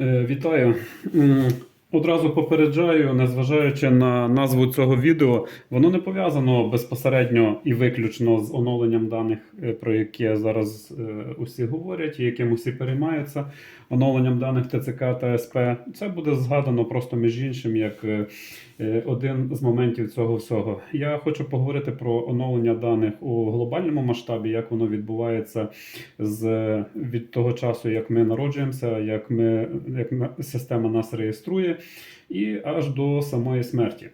Е, Вітаю. Одразу попереджаю, незважаючи на назву цього відео, воно не пов'язано безпосередньо і виключно з оновленням даних, е, про яке зараз е, усі говорять і яким усі переймаються. Оновленням даних ТЦК та СП. Це буде згадано просто між іншим як е, один з моментів цього всього. Я хочу поговорити про оновлення даних у глобальному масштабі, як воно відбувається з від того часу, як ми народжуємося, як ми як система нас реєструє, і аж до самої смерті.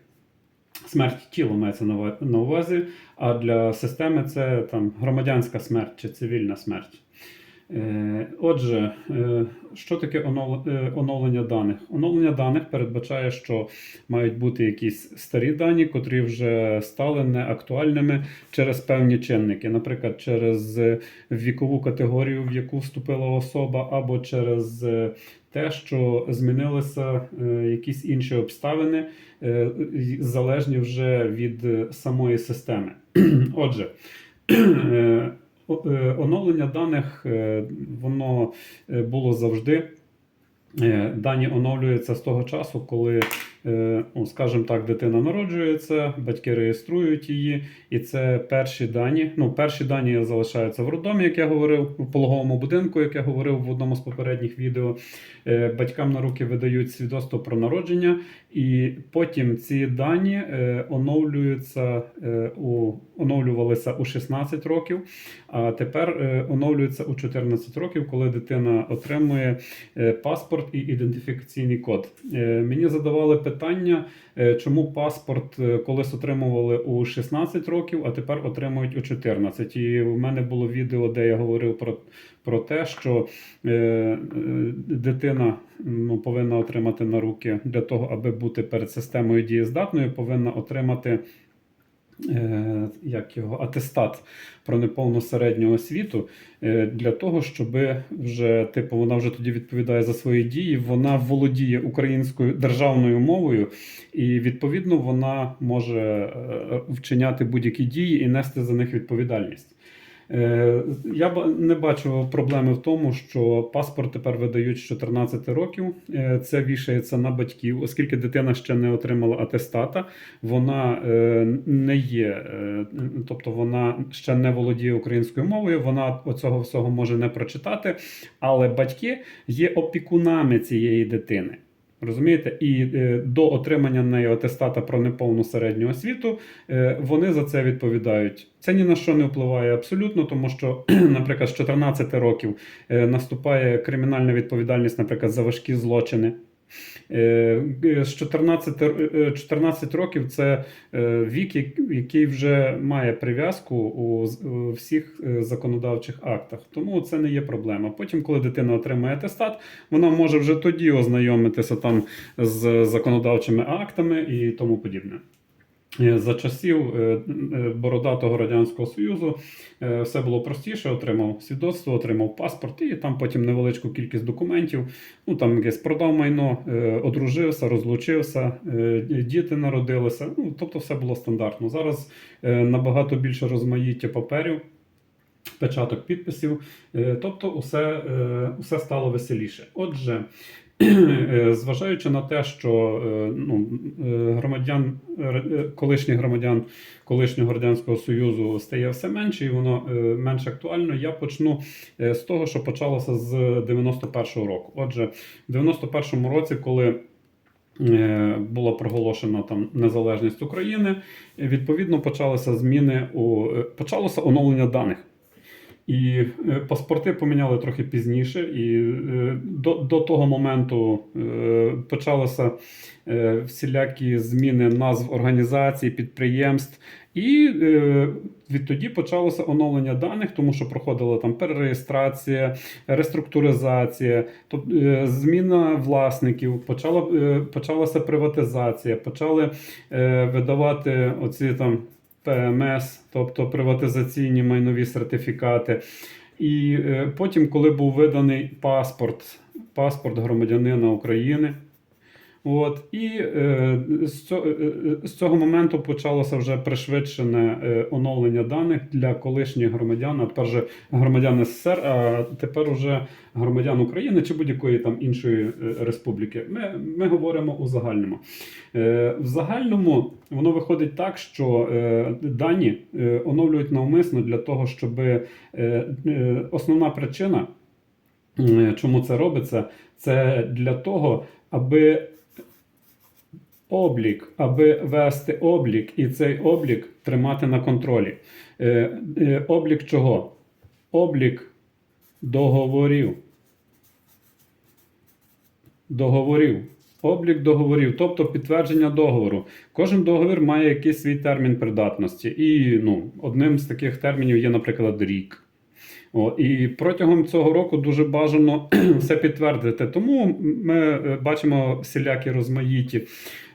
Смерть тіла мається на увазі, а для системи це там громадянська смерть чи цивільна смерть. Е, Отже, е, що таке е, оновлення даних? Оновлення даних передбачає, що мають бути якісь старі дані, котрі вже стали неактуальними через певні чинники, наприклад, через вікову категорію, в яку вступила особа, або через те, що змінилися якісь інші обставини, залежні вже від самої системи. Отже, оновлення даних е, воно е, було завжди. Е, Дані оновлюються з того часу, коли, е, скажімо так, дитина народжується, батьки реєструють її, і це перші дані. Ну, перші дані залишаються в роддомі, як я говорив, в пологовому будинку, як я говорив в одному з попередніх відео. Е, Батькам на руки видають свідоцтво про народження, і потім ці дані е, оновлюються е, у оновлювалися у 16 років, а тепер е, оновлюються у 14 років, коли дитина отримує е, паспорт і ідентифікаційний код. Е, Мені задавали питання, е, чому паспорт е, колись отримували у 16 років, а тепер отримують у 14. І в мене було відео, де я говорив про, про те, що е, е, дитина ну, повинна отримати на руки для того, аби бути перед системою дієздатною, повинна отримати. Е, Як його атестат про неповну середню освіту е, для того, щоб вже типу вона вже тоді відповідає за свої дії, вона володіє українською державною мовою, і відповідно вона може е, вчиняти будь-які дії і нести за них відповідальність. Е, Я не бачу проблеми в тому, що паспорт тепер видають з 14 років. Е, Це вішається на батьків, оскільки дитина ще не отримала атестата, вона е, не є, тобто вона ще не володіє українською мовою, вона оцього всього може не прочитати, але батьки є опікунами цієї дитини. Розумієте, і е, до отримання нею атестата про неповну середню освіту е, вони за це відповідають. Це ні на що не впливає абсолютно, тому що, наприклад, з 14 років е, наступає кримінальна відповідальність, наприклад, за важкі злочини. Е, е, З 14, е, 14 років це е, вік, який вже має прив'язку у всіх е, законодавчих актах. Тому це не є проблема. Потім, коли дитина отримає атестат, вона може вже тоді ознайомитися там з законодавчими актами і тому подібне. За часів е, е, бородатого радянського союзу е, все було простіше. Отримав свідоцтво, отримав паспорт, і там потім невеличку кількість документів. Ну там якесь продав майно, одружився, розлучився, діти народилися. Ну тобто, все було стандартно. Зараз набагато більше розмаїття паперів. Печаток підписів, тобто усе, усе стало веселіше. Отже, зважаючи на те, що е, ну, е, громадян, е, колишніх громадян колишнього радянського союзу стає все менше, і воно е, менш актуально, я почну е, з того, що почалося з 91-го року. Отже, в 91-му році, коли е, була проголошена там незалежність України, е, відповідно почалися зміни у е, почалося оновлення даних. І е, паспорти поміняли трохи пізніше, і е, до, до того моменту е, почалися всілякі зміни назв організацій, підприємств. І відтоді почалося оновлення даних, тому що проходила там перереєстрація, реструктуризація, тобто зміна власників, почала, почалася приватизація, почали видавати оці там ПМС, тобто приватизаційні майнові сертифікати. І е, потім, коли був виданий паспорт, паспорт громадянина України, От, і е, з, цього, е, е, з цього моменту почалося вже пришвидшене е, оновлення даних для колишніх громадян, а тепер же громадян СССР, а тепер уже громадян України чи будь-якої там іншої республіки. Ми, ми говоримо у загальному. Е, в загальному воно виходить так, що е, дані е, оновлюють навмисно для того, щоб е, е, основна причина, е, чому це робиться, це для того, аби облік, аби вести облік і цей облік тримати на контролі. Е, е, облік чого? Облік договорів. Договорів. Облік договорів, тобто підтвердження договору. Кожен договір має якийсь свій термін придатності. І ну, одним з таких термінів є, наприклад, рік. О, і протягом цього року дуже бажано все підтвердити. Тому ми е, бачимо всілякі розмаїті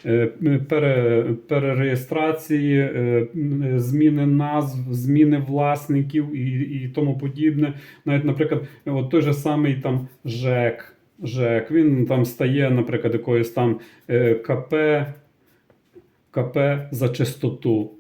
е, пере, перереєстрації, е, зміни назв, зміни власників і, і тому подібне. Навіть, наприклад, от той же самий там ЖЕК. ЖЕК, він там стає, наприклад, якоюсь там КП, КП за чистоту.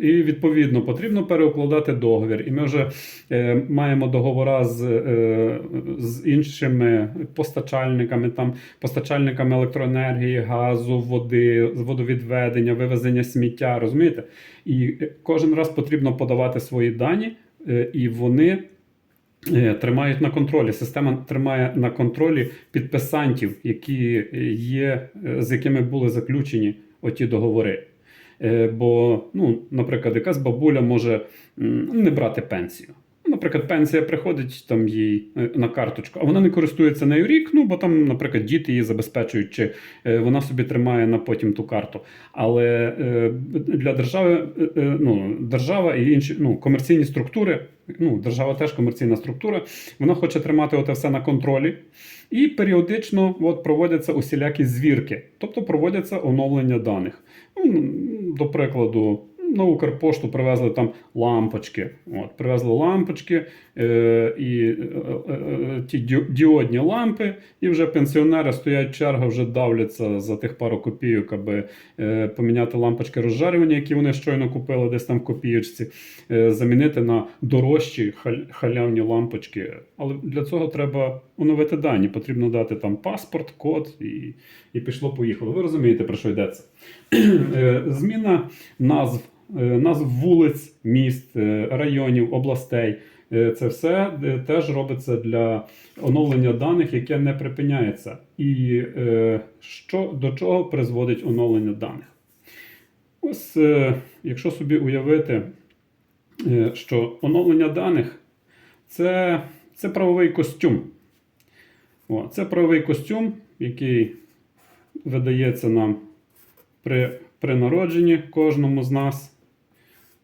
І відповідно потрібно переукладати договір. І ми вже е, маємо договора з, е, з іншими постачальниками, там, постачальниками електроенергії, газу, води, водовідведення, вивезення сміття. Розумієте? І е, кожен раз потрібно подавати свої дані, е, і вони. е, Тримають на контролі. Система тримає на контролі підписантів, які є, е, з якими були заключені оті договори. Е, Бо, ну, наприклад, якась бабуля може не брати пенсію. Наприклад, пенсія приходить там їй е, на карточку, а вона не користується нею рік, ну бо там, наприклад, діти її забезпечують, чи е, вона собі тримає на потім ту карту. Але для держави, ну, держава і інші ну, комерційні структури, ну, держава теж комерційна структура, вона хоче тримати оте все на контролі. І періодично от, проводяться усілякі звірки, тобто проводяться оновлення даних. Ну, до прикладу, на Укрпошту привезли там лампочки. От, привезли лампочки і е, е, е, ті діодні лампи, і вже пенсіонери стоять черга, вже давляться за тих пару копійок, аби е, поміняти лампочки розжарювання, які вони щойно купили десь там в копійочці, е, замінити на дорожчі халявні лампочки. Але для цього треба оновити дані. Потрібно дати там паспорт, код і, і пішло-поїхало. Ви розумієте, про що йдеться? Е, Зміна назв, е, назв вулиць, міст, е, районів, областей. Е, Це все е, теж робиться для оновлення даних, яке не припиняється. І е, що, до чого призводить оновлення даних? Ось, якщо собі уявити, що оновлення даних це, це правовий костюм. О, це правовий костюм, який видається нам при, при народженні кожному з нас.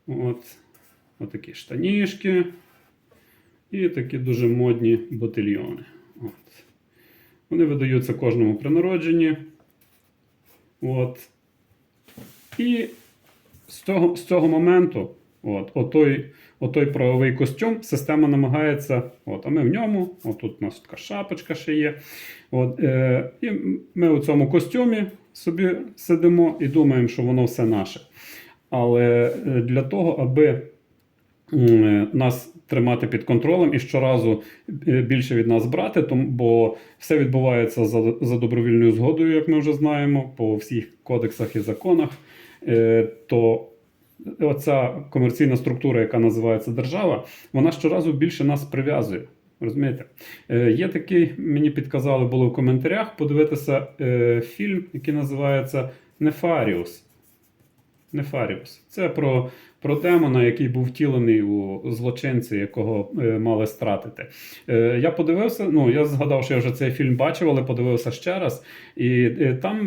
От, отакі штанішки і такі дуже модні ботильйони. От. Вони видаються кожному при народженні. От. І з цього, з цього моменту, от, отой, отой правовий костюм, система намагається, от, а ми в ньому, от тут у нас така шапочка ще є. От, е, і ми у цьому костюмі собі сидимо і думаємо, що воно все наше. Але е, для того, аби м, нас тримати під контролем і щоразу е, більше від нас брати, тому, бо все відбувається за, за добровільною згодою, як ми вже знаємо, по всіх кодексах і законах, е, то оця комерційна структура, яка називається держава, вона щоразу більше нас прив'язує. Розумієте? Е, є такий, мені підказали, було в коментарях подивитися е, фільм, який називається Нефаріус. Нефаріус. Це про, про демона, який був втілений у злочинці, якого е, мали стратити. Е, я подивився, ну я згадав, що я вже цей фільм бачив, але подивився ще раз. І е, там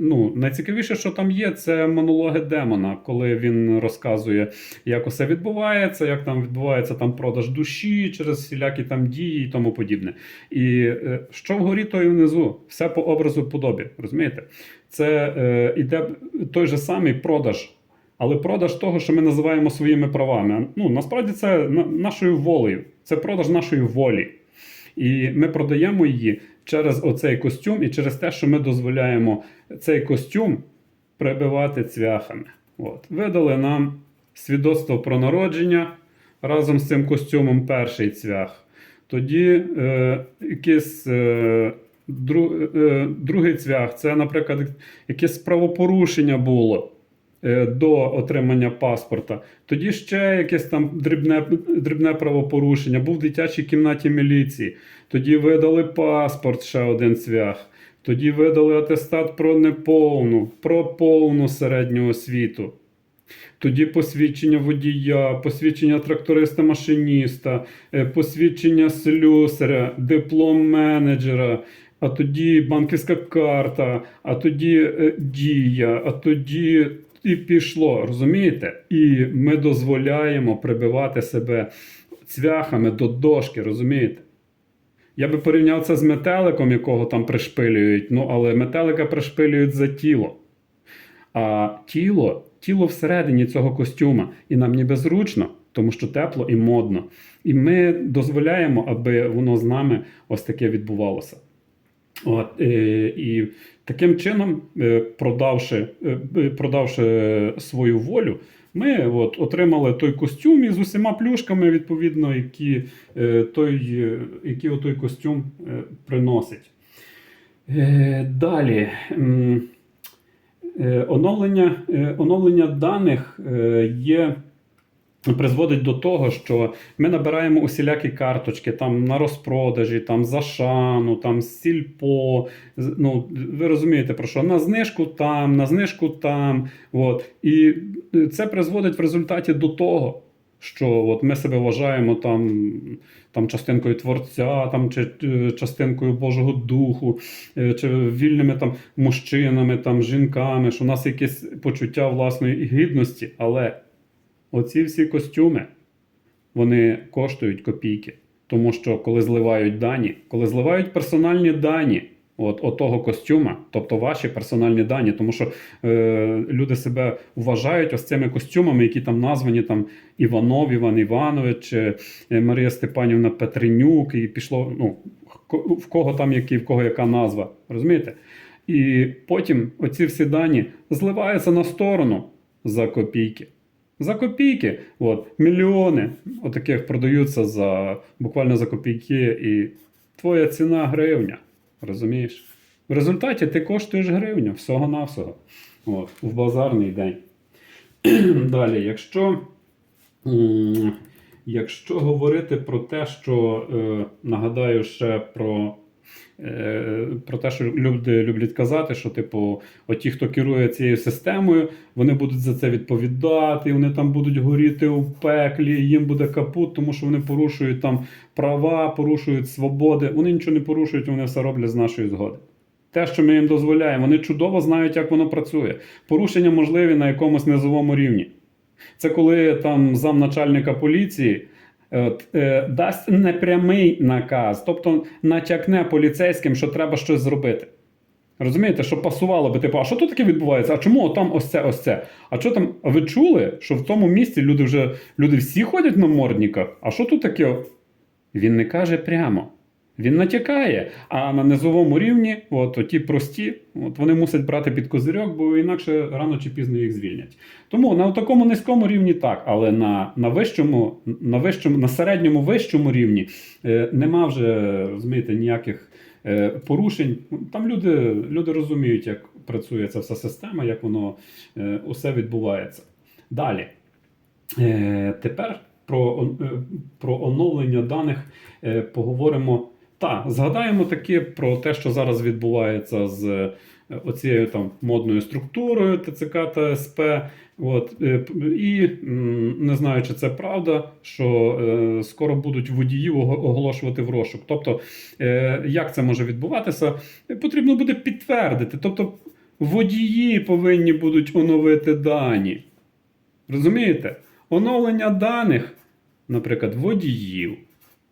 ну, найцікавіше, що там є, це монологи демона, коли він розказує, як усе відбувається, як там відбувається там продаж душі через всілякі там дії і тому подібне. І що вгорі, то і внизу, все по образу подобі. Розумієте? Це е, іде той же самий продаж. Але продаж того, що ми називаємо своїми правами. Ну насправді це нашою волею. Це продаж нашої волі. І ми продаємо її через оцей костюм і через те, що ми дозволяємо цей костюм прибивати цвяхами. От. Видали нам свідоцтво про народження разом з цим костюмом перший цвях. Тоді е, якийсь е, дру, е, другий цвях, це, наприклад, якесь правопорушення було до отримання паспорта. Тоді ще якесь там дрібне, дрібне правопорушення, був в дитячій кімнаті міліції. Тоді видали паспорт, ще один цвях. Тоді видали атестат про неповну, про повну середню освіту. Тоді посвідчення водія, посвідчення тракториста-машиніста, е, посвідчення слюсаря, диплом менеджера, а тоді банківська карта, а тоді е, дія, а тоді і пішло. Розумієте? І ми дозволяємо прибивати себе цвяхами до дошки, розумієте? Я би порівняв це з метеликом, якого там пришпилюють, ну але метелика пришпилюють за тіло. А тіло, тіло всередині цього костюма, і нам ніби зручно, тому що тепло і модно. І ми дозволяємо, аби воно з нами ось таке відбувалося. От, е, і таким чином, е, продавши, е, продавши свою волю, ми от, отримали той костюм із усіма плюшками, відповідно, які, той, які той костюм приносить. Далі. Оновлення, оновлення даних є. Призводить до того, що ми набираємо усілякі карточки там на розпродажі, там за шану, там сільпо. Ну, ви розумієте про що? На знижку там, на знижку там. От. І це призводить в результаті до того, що от ми себе вважаємо там, там частинкою творця, там, чи е, частинкою Божого Духу, е, чи вільними там мужчинами, там, жінками, що у нас якесь почуття власної гідності, але. Оці всі костюми вони коштують копійки. Тому що коли зливають дані, коли зливають персональні дані от, от того костюма, тобто ваші персональні дані, тому що е, люди себе вважають ось цими костюмами, які там названі там Іванов, Іван Іванович, е, Марія Степанівна Петренюк, і пішло, ну, в кого там який, в кого яка назва. Розумієте? І потім оці всі дані зливаються на сторону за копійки. За копійки, от, мільйони отаких продаються за буквально за копійки, і твоя ціна гривня. Розумієш? В результаті ти коштуєш гривню всього-навсього. В базарний день. Далі, якщо, якщо говорити про те, що е, нагадаю ще про, про те, що люди люблять казати, що, типу, оті, хто керує цією системою, вони будуть за це відповідати, вони там будуть горіти у пеклі, їм буде капут, тому що вони порушують там права, порушують свободи. Вони нічого не порушують, вони все роблять з нашої згоди. Те, що ми їм дозволяємо, вони чудово знають, як воно працює. Порушення можливі на якомусь низовому рівні. Це коли там замначальника поліції от, е, дасть непрямий наказ, тобто натякне поліцейським, що треба щось зробити. Розумієте, що пасувало би, типу, а що тут таке відбувається? А чому там ось це, ось це? А що там? Ви чули, що в тому місці люди вже люди всі ходять на мордниках? А що тут таке? Він не каже прямо. Він натякає. А на низовому рівні, от ті прості, от вони мусять брати під козирьок, бо інакше рано чи пізно їх звільнять. Тому на такому низькому рівні так, але на, на вищому, на вищому, на середньому вищому рівні е, нема вже розумієте, ніяких е, порушень. Там люди, люди розуміють, як працює ця вся система, як воно е, усе відбувається. Далі. Е, тепер про, е, про оновлення даних е, поговоримо. Та, згадаємо таки про те, що зараз відбувається з е, оцією там модною структурою ТЦК та СП. От, е, і не знаю, чи це правда, що е, скоро будуть водіїв оголошувати в розшук. Тобто, як це може відбуватися, потрібно буде підтвердити. Тобто, водії повинні будуть оновити дані. Розумієте? Оновлення даних, наприклад, водіїв.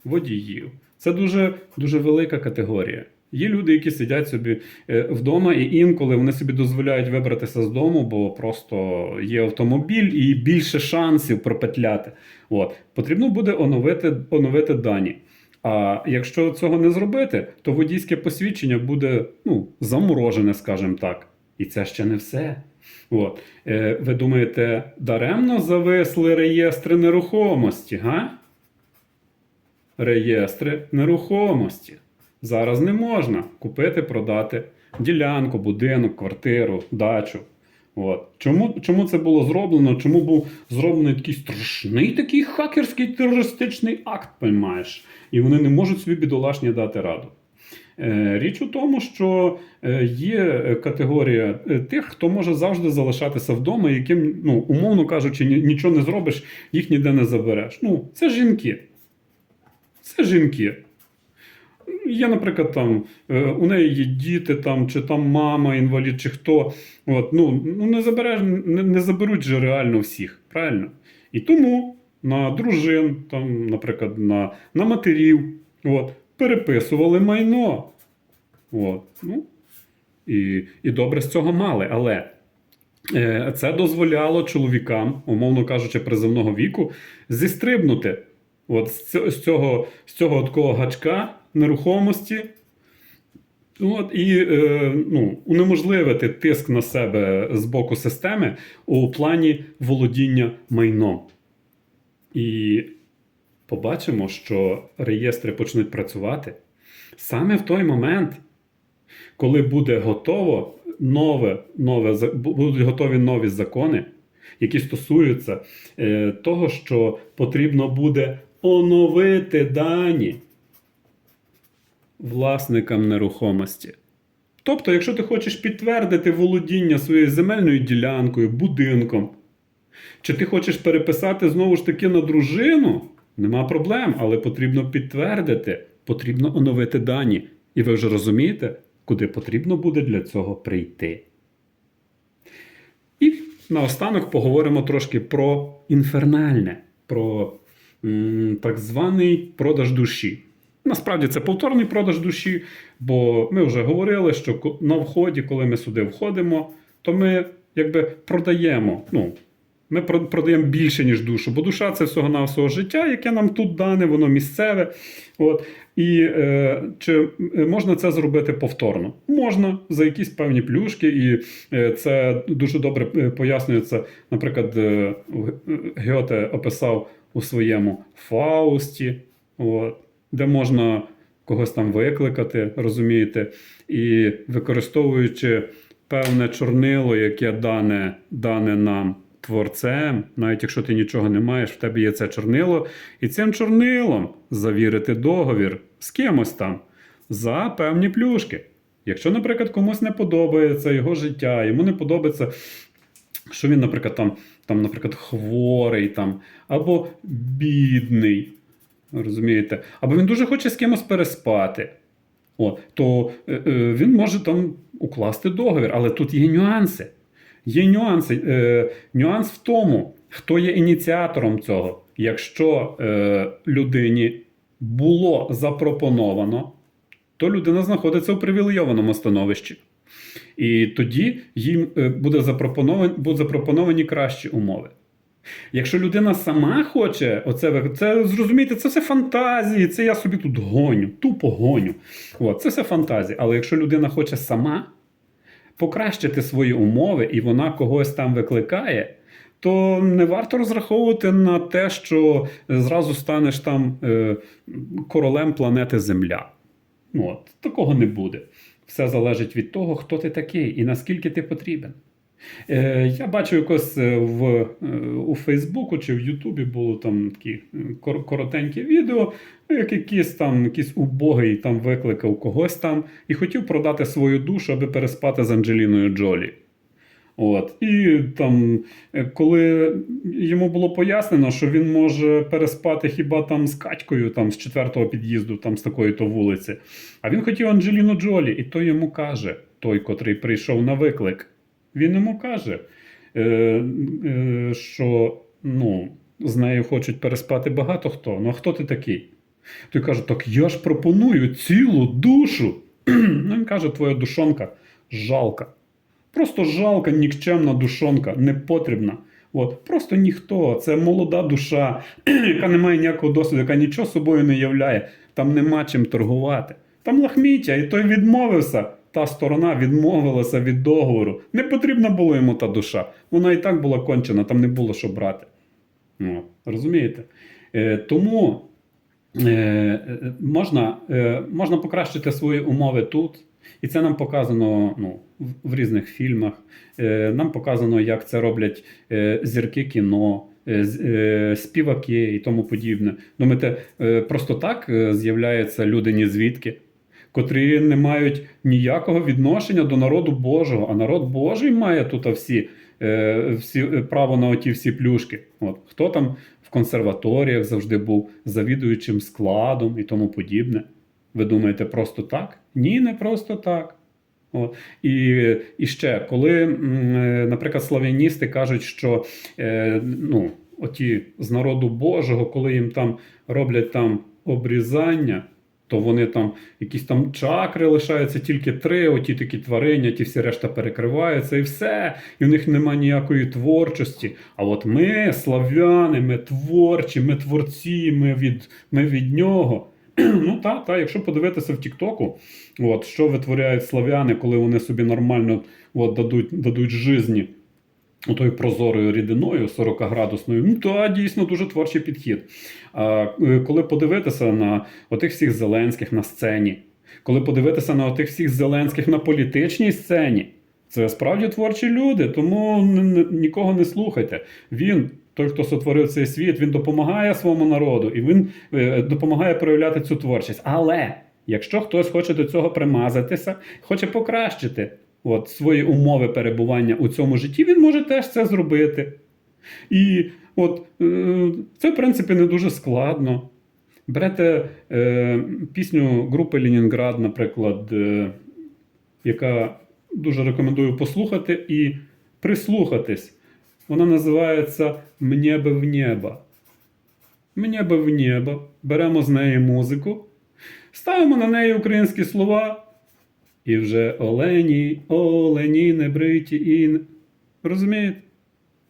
Водіїв. Це дуже, дуже велика категорія. Є люди, які сидять собі е, вдома, і інколи вони собі дозволяють вибратися з дому, бо просто є автомобіль і більше шансів пропетляти. От. Потрібно буде оновити, оновити дані. А якщо цього не зробити, то водійське посвідчення буде ну, заморожене, скажімо так. І це ще не все. От. Е, ви думаєте, даремно зависли реєстри нерухомості, га? Реєстри нерухомості. Зараз не можна купити, продати ділянку, будинок, квартиру, дачу. От. Чому, чому це було зроблено? Чому був зроблений такий страшний такий хакерський терористичний акт, поймаєш? І вони не можуть собі бідолашні дати раду. Е, Річ у тому, що е, є е, категорія тих, хто може завжди залишатися вдома, яким, ну, умовно кажучи, ні- нічого не зробиш, їх ніде не забереш. Ну, це жінки. Це жінки. Є, наприклад, там е, у неї є діти, там, чи там мама, інвалід, чи хто. От, ну, ну не забереш, не, не заберуть же реально всіх, правильно? І тому на дружин, там, наприклад, на, на матерів, от, переписували майно. От, ну, і, і добре з цього мали. Але е, це дозволяло чоловікам, умовно кажучи, приземного віку, зістрибнути от, з, цього- з цього, такого гачка нерухомості. От, і е, ну, унеможливити тиск на себе з боку системи у плані володіння майном. І побачимо, що реєстри почнуть працювати саме в той момент, коли буде готово нове, нове, будуть готові нові закони, які стосуються е, того, що потрібно буде оновити дані власникам нерухомості. Тобто, якщо ти хочеш підтвердити володіння своєю земельною ділянкою, будинком, чи ти хочеш переписати знову ж таки на дружину, нема проблем, але потрібно підтвердити, потрібно оновити дані. І ви вже розумієте, куди потрібно буде для цього прийти. І наостанок поговоримо трошки про інфернальне, про так званий продаж душі. Насправді це повторний продаж душі, бо ми вже говорили, що на вході, коли ми сюди входимо, то ми якби продаємо. Ну, ми продаємо більше, ніж душу, бо душа це всього навсього життя, яке нам тут дане, воно місцеве. От. І е, чи е, можна це зробити повторно? Можна за якісь певні плюшки, і е, це дуже добре е, пояснюється. Наприклад, Гьоте описав у своєму Фаусті, от, де можна когось там викликати, розумієте, і використовуючи певне чорнило, яке дане, дане нам творцем, навіть якщо ти нічого не маєш, в тебе є це чорнило, і цим чорнилом завірити договір з кимось там за певні плюшки. Якщо, наприклад, комусь не подобається його життя, йому не подобається, що він, наприклад, там, там наприклад, хворий там, або бідний, розумієте, або він дуже хоче з кимось переспати. О, то е, е, він може там укласти договір, але тут є нюанси. Є нюанси. Е, нюанс в тому, хто є ініціатором цього. Якщо е, людині було запропоновано, то людина знаходиться у привілейованому становищі. І тоді їм е, буде запропоновані, будуть запропоновані кращі умови. Якщо людина сама хоче, оце це зрозумійте, це все фантазії, це я собі тут гоню, тупо гоню. От, це все фантазії. Але якщо людина хоче сама покращити свої умови і вона когось там викликає, то не варто розраховувати на те, що зразу станеш там е, королем планети Земля. От, такого не буде. Все залежить від того, хто ти такий і наскільки ти потрібен. Е, я бачив якось е, в, е, у Фейсбуку чи в Ютубі було там такі кор- коротенькі відео, як якийсь там якийсь убогий там викликав когось там і хотів продати свою душу, аби переспати з Анджеліною Джолі. От. І там, е, коли йому було пояснено, що він може переспати хіба там з Катькою там, з четвертого під'їзду, там з такої то вулиці. А він хотів Анджеліну Джолі, і той йому каже, той, котрий прийшов на виклик, він йому каже, е, е, що ну, з нею хочуть переспати багато хто. Ну а хто ти такий? Той каже: Так я ж пропоную цілу душу. ну, він каже, твоя душонка жалка. Просто жалка, нікчемна душонка, непотрібна. От, просто ніхто. Це молода душа, яка не має ніякого досвіду, яка нічого собою не являє. там нема чим торгувати. Там лахміття, і той відмовився. Та сторона відмовилася від договору. Не потрібна була йому та душа. Вона і так була кончена, там не було що брати. Ну, розумієте? Е, тому е, е, можна, е, можна покращити свої умови тут. І це нам показано ну, в, різних фільмах. Е, нам показано, як це роблять е, зірки кіно, е, співаки і тому подібне. Думаєте, просто так з'являються люди ні звідки, котрі не мають ніякого відношення до народу Божого, а народ Божий має тут всі, всі право на оті всі плюшки. От хто там в консерваторіях завжди був завідуючим складом і тому подібне. Ви думаєте, просто так? Ні, не просто так. От. І, і ще, коли, е, наприклад, славяністи кажуть, що е, ну, оті з народу Божого, коли їм там роблять там обрізання, то вони там якісь там чакри лишаються тільки три, оті такі твариння, ті всі решта перекриваються, і все. І в них немає ніякої творчості. А от ми, слав'яни, ми творчі, ми творці, ми від, ми від нього. Ну та, та, якщо подивитися в Тіктоку, от, що витворяють слав'яни, коли вони собі нормально от, дадуть, дадуть жизні отою прозорою рідиною 40-градусною, ну та дійсно дуже творчий підхід. А е, коли подивитися на отих всіх Зеленських на сцені, коли подивитися на отих всіх Зеленських на політичній сцені, це справді творчі люди, тому нікого не слухайте. Він, той, хто сотворив цей світ, він допомагає своєму народу і він е, допомагає проявляти цю творчість. Але якщо хтось хоче до цього примазатися, хоче покращити от, свої умови перебування у цьому житті, він може теж це зробити. І от е, це, в принципі, не дуже складно. Берете е, пісню групи Ленінград, наприклад, е, яка дуже рекомендую послухати і прислухатись. Вона називається Мне би в небо. Мне би в небо. Беремо з неї музику, ставимо на неї українські слова. І вже олені, олені, не бриті і. Розумієте?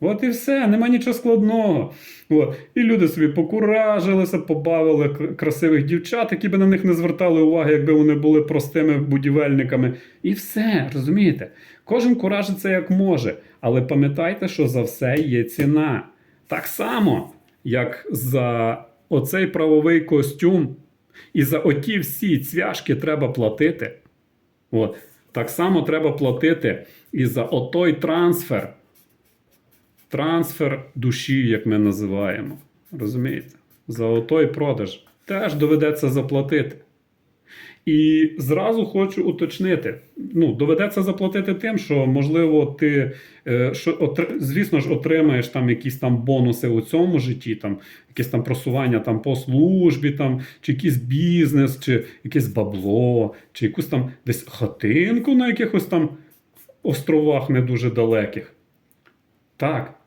От і все, нема нічого складного. От. І люди собі покуражилися, побавили красивих дівчат, які би на них не звертали уваги, якби вони були простими будівельниками. І все, розумієте? Кожен куражиться як може. Але пам'ятайте, що за все є ціна. Так само, як за оцей правовий костюм, і за оті всі цвяшки треба платити. От. Так само треба платити і за отой трансфер. Трансфер душі, як ми називаємо. Розумієте? За отой продаж теж доведеться заплатити. І зразу хочу уточнити: ну, доведеться заплатити тим, що, можливо, ти е, що, отр- звісно ж, отримаєш там якісь там бонуси у цьому житті, там, якісь там просування там, по службі, там, чи якийсь бізнес, чи якесь бабло, чи якусь там десь хатинку на якихось там островах не дуже далеких. Так.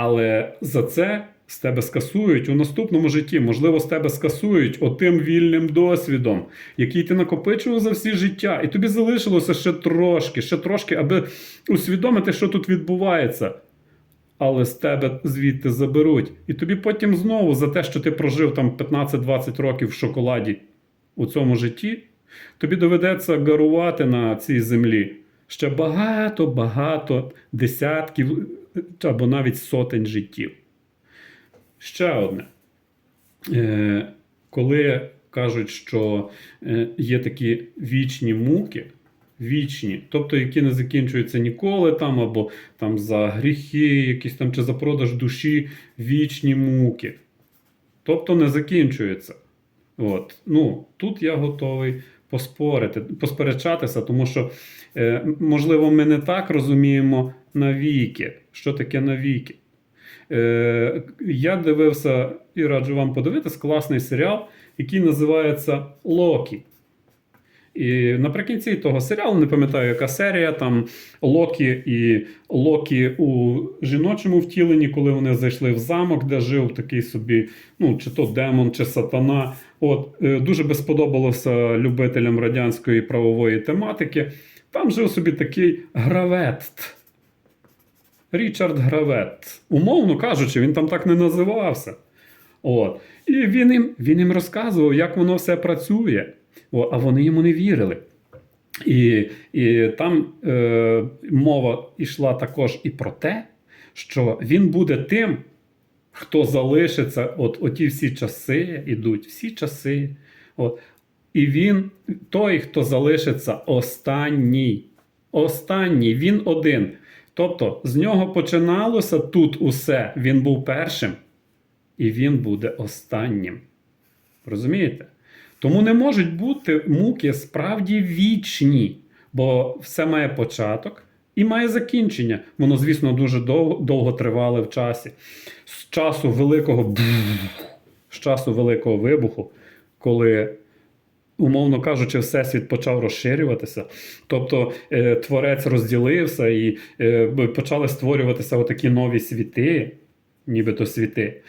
Але за це з тебе скасують у наступному житті. Можливо, з тебе скасують отим вільним досвідом, який ти накопичував за всі життя. І тобі залишилося ще трошки, ще трошки, аби усвідомити, що тут відбувається. Але з тебе звідти заберуть. І тобі потім знову за те, що ти прожив там 15-20 років в шоколаді у цьому житті, тобі доведеться гарувати на цій землі ще багато-багато десятків або навіть сотень життів. Ще одне. Е, коли кажуть, що е, є такі вічні муки, вічні, тобто які не закінчуються ніколи, там, або там за гріхи, якісь там чи за продаж душі, вічні муки. Тобто не закінчуються. От. Ну, тут я готовий поспорити, посперечатися, тому що, е, можливо, ми не так розуміємо навіки. Що таке навіки? Е, я дивився і раджу вам подивитись класний серіал, який називається Локі. І наприкінці того серіалу, не пам'ятаю, яка серія, там Локі і Локі у жіночому втіленні, коли вони зайшли в замок, де жив такий собі, ну, чи то демон, чи сатана. От, е, дуже би сподобалося любителям радянської правової тематики. Там жив собі такий гравет. Річард Гравет. Умовно кажучи, він там так не називався. От. І він їм, він їм розказував, як воно все працює. А вони йому не вірили. І, і там е, мова йшла також і про те, що він буде тим, хто залишиться, от оті всі часи ідуть, всі часи. От, і він той, хто залишиться останній. Останній, він один. Тобто з нього починалося тут усе. Він був першим, і він буде останнім. Розумієте? Тому не можуть бути муки справді вічні, бо все має початок і має закінчення. Воно, звісно, дуже довго, довго тривале в часі. З часу великого з часу великого вибуху, коли, умовно кажучи, всесвіт почав розширюватися. Тобто е, творець розділився і е, почали створюватися отакі нові світи, нібито світи.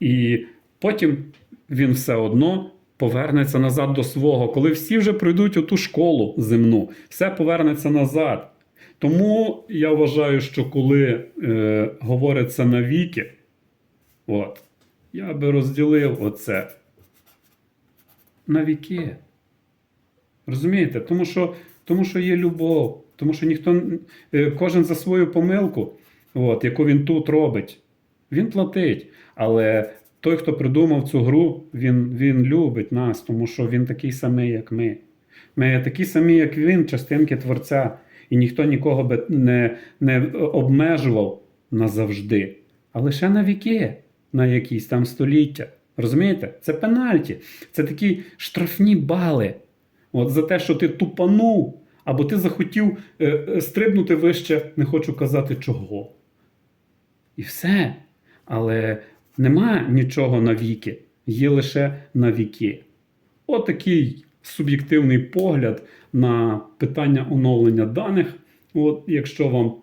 І потім він все одно повернеться назад до свого, коли всі вже пройдуть оту школу земну, все повернеться назад. Тому я вважаю, що коли е, говориться навіки, от, я би розділив оце на віки. Розумієте? Тому що, тому що є любов, тому що ніхто, е, кожен за свою помилку, от, яку він тут робить, він платить. Але той, хто придумав цю гру, він, він любить нас, тому що він такий самий, як ми. Ми такі самі, як він, частинки Творця. І ніхто нікого би не, не обмежував назавжди, а лише на віки, на якісь там століття. Розумієте? Це пенальті, це такі штрафні бали. От за те, що ти тупанув, або ти захотів е, е, стрибнути вище, не хочу казати чого. І все. Але нема нічого навіки, є лише навіки. Отакий суб'єктивний погляд на питання оновлення даних. От, якщо вам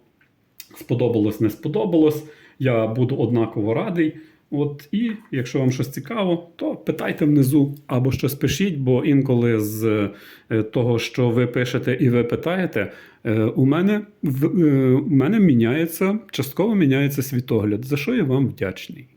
сподобалось, не сподобалось, я буду однаково радий. От, і якщо вам щось цікаво, то питайте внизу або щось пишіть, бо інколи з е, того, що ви пишете і ви питаєте, е, у мене, е, у мене міняється, частково міняється світогляд, за що я вам вдячний.